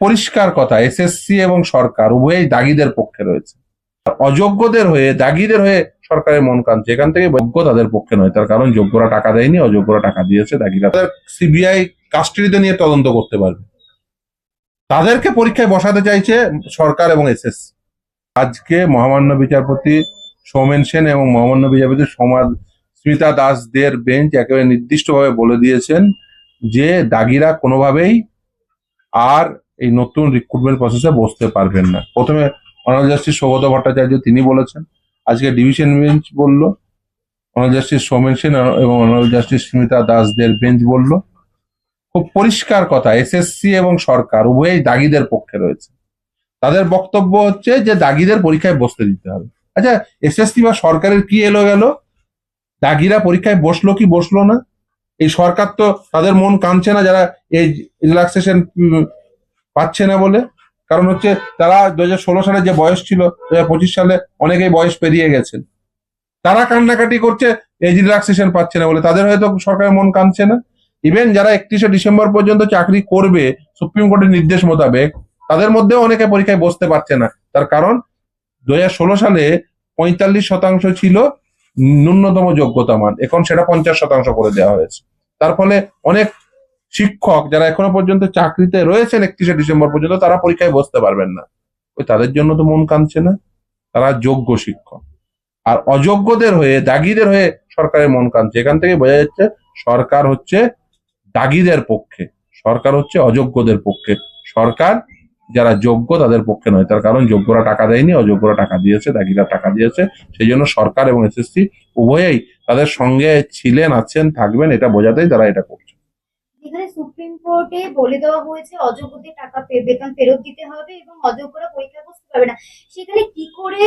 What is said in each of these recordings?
পরিষ্কার কথা এসএসসি এবং সরকার উভয়ই দাগিদের পক্ষে রয়েছে। অযোগ্যদের হয়ে, দাগিদের হয়ে সরকারের মন কানছে এখান থেকে যোগ্য তাদের পক্ষে নয়, তার কারণ যোগ্যরা টাকা দেয়নি, অযোগ্যরা টাকা দিয়েছে, দাগিরা সিবিআই কাস্টডিতে নিয়ে তদন্ত করতে পারবে। তাদেরকে পরীক্ষায় বসাতে চাইছে সরকার এবং এসএসসি আজকে মহামান্য বিচারপতি সৌমেন সেন এবং মহামান্য বিচারপতি সমাজ স্মিতা দাসদের বেঞ্চ একেবারে নির্দিষ্টভাবে বলে দিয়েছেন যে দাগিরা কোনোভাবেই আর এই নতুন রিক্রুটমেন্ট প্রসেসে বসতে পারবেন না। প্রথমে অনার জাস্টিস সৌগত ভট্টাচার্য তিনি বলেছেন, আজকে ডিভিশন বেঞ্চ বলল অনার জাস্টিস সৌমেন সেন এবং অনার জাস্টিস স্মিতা দাসদের বেঞ্চ বলল। খুব পরিষ্কার কথা এসএসসি এবং সরকার উভয়ই দাগিদের পক্ষে রয়েছে। তাদের বক্তব্য হচ্ছে যে দাগিদের পরীক্ষায় বসতে দিতে হবে। আচ্ছা এসএসসি বা সরকারের কি এলো গেল? দাগিরা পরীক্ষায় বসল কি বসল না? এই সরকার তো তাদের মন কানছে না যারা এই রিল্যাক্সেশন পাচ্ছে না বলে। কারণ হচ্ছে তারা দু হাজার ষোলো সালে যে বয়স ছিল দু হাজার পঁচিশ সালে অনেকেই বয়স পেরিয়ে গেছেন তারা কান্নাকাটি করছে, এই রিল্যাক্সেশন পাচ্ছে না বলে। তাদের হয়তো সরকারের মন কানছে না। ইভেন যারা একত্রিশে ডিসেম্বর পর্যন্ত চাকরি করবে, সুপ্রিম কোর্টের নির্দেশ মোতাবেক, তাদের মধ্যেও অনেকে পরীক্ষায় বসতে পারছে না। তার কারণ দু হাজার ষোলো সালে পঁয়তাল্লিশ শতাংশ ছিল ন্যূনতম যোগ্যতা মান এখন সেটা পঞ্চাশ শতাংশ করে দেওয়া হয়েছে। তার ফলে অনেক শিক্ষক যারা এখনও পর্যন্ত চাকরিতে রয়েছেন একত্রিশে ডিসেম্বর পর্যন্ত, তারা পরীক্ষায় বসতে পারবেন না। ওই তাদের জন্য তো মন কানছে না। তারা যোগ্য শিক্ষক। আর অযোগ্যদের হয়ে, দাগিদের হয়ে সরকারের মন কানছে এখান থেকে বোঝা যাচ্ছে সরকার হচ্ছে দাগিদের পক্ষে। সরকার হচ্ছে অযোগ্যদের পক্ষে। সরকার যারা যোগ্য তাদের পক্ষে নয়। তার কারণ যোগ্যরা টাকা দেয়নি, অযোগ্যরা টাকা দিয়েছে, দাগিরা টাকা দিয়েছে। সেই জন্য সরকার এবং এসএসসি উভয়েই তাদের সঙ্গে ছিলেন, আছেন, থাকবেন, এটা বোঝাতেই তারা এটা করছে। সুপ্রিম কোর্টে বলে দেওয়া হয়েছে অযোগ্যদের টাকা বেতন ফেরত দিতে হবে এবং অযোগ্যরা পরীক্ষা বসতে পারবে না। সেখানে কি করে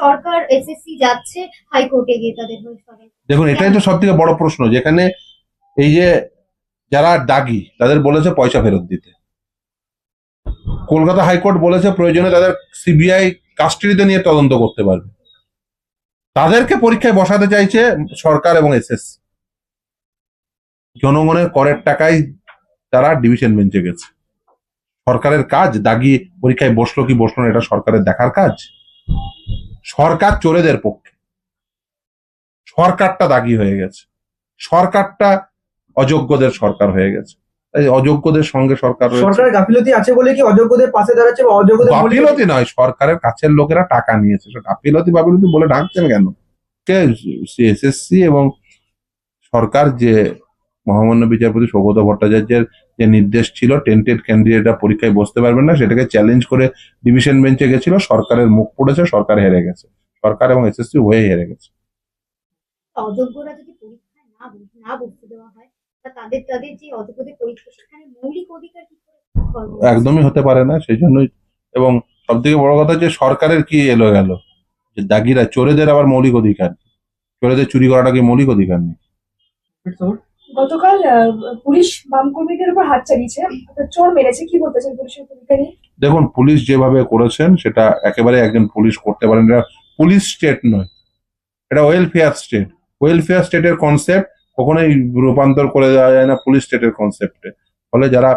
সরকার এসএসসি যাচ্ছে, হাইকোর্টে গিয়ে তাদের দেখুন, এটাই তো সব থেকে বড় প্রশ্ন, যেখানে এই যে যারা দাগি, তাদের বলেছে পয়সা ফেরত দিতে। কলকাতা হাইকোর্ট বলেছে প্রয়োজনে তাদের সিবিআই কাস্টডিতে নিয়ে তদন্ত করতে পারবে। তাদেরকে পরীক্ষায় বসাতে চাইছে সরকার এবং এসএসসি জনগণের করের টাকায় তারা ডিভিশন বেঞ্চে গেছে। সরকারের কাজ দাগি পরীক্ষায় বসল কি বসল না এটা সরকারের দেখার কাজ। সরকার চোরেদের পক্ষে। সরকারটা দাগি হয়ে গেছে। সরকারটা অযোগ্যদের সরকার হয়ে গেছে। অযোগ্যদের সঙ্গে সরকার সরকারের গাফিলতি আছে বলে কি অযোগ্যদের পাশে দাঁড়াচ্ছে বা অযোগ্যদের গাফিলতি নয় সরকারের কাছের লোকেরা টাকা নিয়েছে। গাফিলতি বাফিলতি বলে ডাকছেন কেন? কে? এসএসসি এবং সরকার যে মহামান্য বিচারপতি সৌগত ভট্টাচার্যের যে নির্দেশ ছিল টেন্টেড ক্যান্ডিডেটরা পরীক্ষায় বসতে পারবেন না সেটাকে চ্যালেঞ্জ করে ডিভিশন বেঞ্চে গেছিল সরকারের মুখ পড়েছে সরকার হেরে গেছে। সরকার এবং এসএসসি উভয়ই হেরে গেছে। অযোগ্যরা যদি পরীক্ষায় না না বসতে দেওয়া হয় তাদের তাদের যে অযোগ্যদের পরীক্ষা সেখানে মৌলিক অধিকার কি একদমই হতে পারে না সেই জন্যই এবং সব থেকে বড় কথা যে সরকারের কি এলো গেল? যে দাগিরা চোরেদের আবার মৌলিক অধিকার নেই। চোরেদের চুরি করাটা কি মৌলিক অধিকার নেই গতকাল পুলিশ উপর হাত চালিয়েছে। চোর মেরেছে। কি পুলিশের ভূমিকা নিয়ে? দেখুন, পুলিশ যেভাবে করেছেন, সেটা একেবারে একজন পুলিশ করতে পারেন। এটা পুলিশ স্টেট নয়। এটা ওয়েলফেয়ার স্টেট ওয়েলফেয়ার স্টেটের কনসেপ্ট কখনোই রূপান্তর করে দেওয়া যায় না পুলিশ স্টেটের কনসেপ্টে ফলে যারা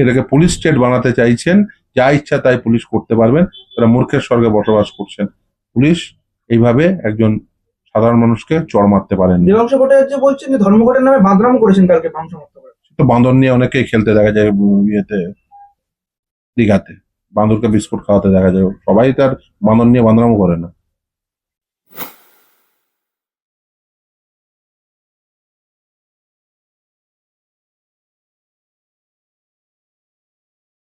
এটাকে পুলিশ স্টেট বানাতে চাইছেন, যা ইচ্ছা তাই পুলিশ করতে পারবেন। তারা মূর্খের স্বর্গে বসবাস করছেন। পুলিশ এইভাবে একজন সাধারণ মানুষকে চড় মারতে পারেন দেবাংশ ভট্টাচার্য বলছেন যে ধর্মঘটের নামে বাঁদরাম করেছেন কালকে বাম সমর্থকরা। তো বাঁদর নিয়ে অনেকেই খেলতে দেখা যায় ইয়েতে দীঘাতে। বাঁদরকে বিস্কুট খাওয়াতে দেখা যায়। সবাই তার বাঁদর নিয়ে বাঁদরামও করে না।